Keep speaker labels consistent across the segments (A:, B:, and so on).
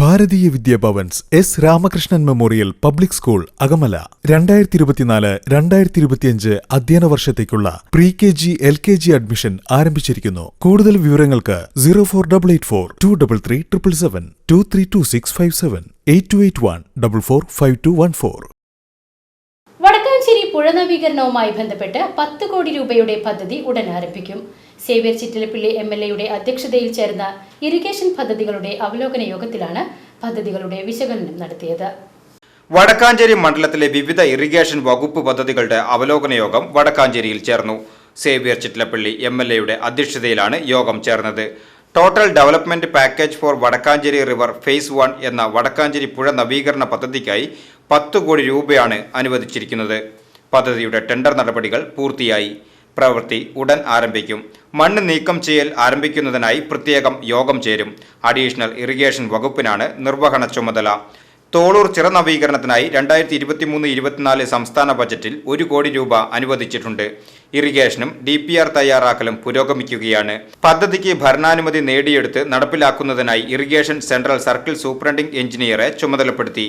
A: Bharatiya Vidya Bhavan's S Ramakrishnan memorial public school Akamala. രണ്ടായിരത്തി ഇരുപത്തിനാല് രണ്ടായിരത്തി ഇരുപത്തിയഞ്ച് അധ്യയന വർഷത്തേക്കുള്ള pre K G L K G admission ആരംഭിച്ചിരിക്കുന്നു. കൂടുതൽ വിവരങ്ങൾക്ക് zero four double eight four two double three triple seven two three two six five seven eight two eight one double four five two one four.
B: Vadakkanchery പുഴ നവീകരണവുമായി ബന്ധപ്പെട്ട് പത്ത് കോടി രൂപയുടെ പദ്ധതി ഉടൻ ആരംഭിക്കും. സേവ്യർ ചിറ്റിലപ്പിള്ളി എം എൽ എയുടെ അധ്യക്ഷതയിൽ ചേർന്ന ഇറിഗേഷൻ പദ്ധതികളുടെ അവലോകന യോഗത്തിലാണ് പദ്ധതികളുടെ വിശകലനം നടത്തിയത്.
C: വടക്കാഞ്ചേരി മണ്ഡലത്തിലെ വിവിധ ഇറിഗേഷൻ വകുപ്പ് പദ്ധതികളുടെ അവലോകന യോഗം വടക്കാഞ്ചേരിയിൽ ചേർന്നു. സേവ്യർ ചിറ്റിലപ്പള്ളി എം എൽ എയുടെ അധ്യക്ഷതയിലാണ് യോഗം ചേർന്നത്. Total development package for Vadakkanchery river phase one എന്ന വടക്കാഞ്ചേരി പുഴ നവീകരണ പദ്ധതിക്കായി പത്ത് കോടി രൂപയാണ് അനുവദിച്ചിരിക്കുന്നത്. പദ്ധതിയുടെ ടെൻഡർ നടപടികൾ പൂർത്തിയായി. പ്രവൃത്തി ഉടൻ ആരംഭിക്കും. മണ്ണ് നീക്കം ചെയ്യൽ ആരംഭിക്കുന്നതിനായി പ്രത്യേകം യോഗം ചേരും. അഡീഷണൽ ഇറിഗേഷൻ വകുപ്പിനാണ് നിർവഹണ ചുമതല. തോളൂർ ചിറ നവീകരണത്തിനായി രണ്ടായിരത്തി ഇരുപത്തിമൂന്ന് ഇരുപത്തിനാല് സംസ്ഥാന ബജറ്റിൽ ഒരു കോടി രൂപ അനുവദിച്ചിട്ടുണ്ട്. ഇറിഗേഷനും ഡി പി ആർ തയ്യാറാക്കലും പുരോഗമിക്കുകയാണ്. പദ്ധതിക്ക് ഭരണാനുമതി നേടിയെടുത്ത് നടപ്പിലാക്കുന്നതിനായി ഇറിഗേഷൻ സെൻട്രൽ സർക്കിൾ സൂപ്രണ്ടിംഗ് എഞ്ചിനീയറെ ചുമതലപ്പെടുത്തി.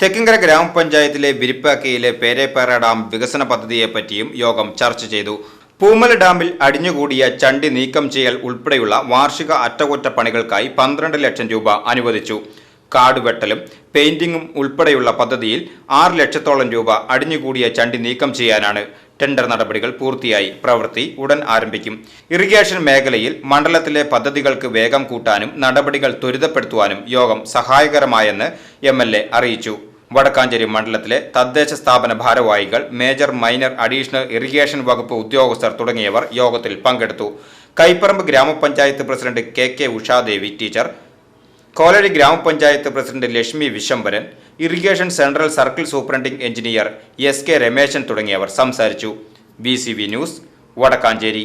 C: തെക്കിങ്കര ഗ്രാമപഞ്ചായത്തിലെ വിരിപ്പാക്കയിലെ പേരേപ്പാറ ഡാം വികസന പദ്ധതിയെപ്പറ്റിയും യോഗം ചർച്ച ചെയ്തു. പൂമല ഡാമിൽ അടിഞ്ഞുകൂടിയ ചണ്ടി നീക്കം ചെയ്യൽ ഉൾപ്പെടെയുള്ള വാർഷിക അറ്റകുറ്റപ്പണികൾക്കായി പന്ത്രണ്ട് ലക്ഷം രൂപ അനുവദിച്ചു. കാടുവെട്ടലും പെയിന്റിങ്ങും ഉൾപ്പെടെയുള്ള പദ്ധതിയിൽ ആറ് ലക്ഷത്തോളം രൂപ അടിഞ്ഞുകൂടിയ ചണ്ടി നീക്കം ചെയ്യാനാണ്. ടെൻഡർ നടപടികൾ പൂർത്തിയായി. പ്രവൃത്തി ഉടൻ ആരംഭിക്കും. ഇറിഗേഷൻ മേഖലയിൽ മണ്ഡലത്തിലെ പദ്ധതികൾക്ക് വേഗം കൂട്ടാനും നടപടികൾ ത്വരിതപ്പെടുത്തുവാനും യോഗം സഹായകരമായെന്ന് എം അറിയിച്ചു. വടക്കാഞ്ചേരി മണ്ഡലത്തിലെ തദ്ദേശ സ്ഥാപന ഭാരവാഹികൾ മേജർ മൈനർ അഡീഷണൽ ഇറിഗേഷൻ വകുപ്പ് ഉദ്യോഗസ്ഥർ തുടങ്ങിയവർ യോഗത്തിൽ പങ്കെടുത്തു. കൈപ്പറമ്പ് ഗ്രാമപഞ്ചായത്ത് president K K Ushadevi teacher. Koladi ഗ്രാമപഞ്ചായത്ത് president Lakshmi Vishambharan irrigation central circle superintending engineer S K Rameshan തുടങ്ങിയവർ സംസാരിച്ചു. B news Vadakkanchery.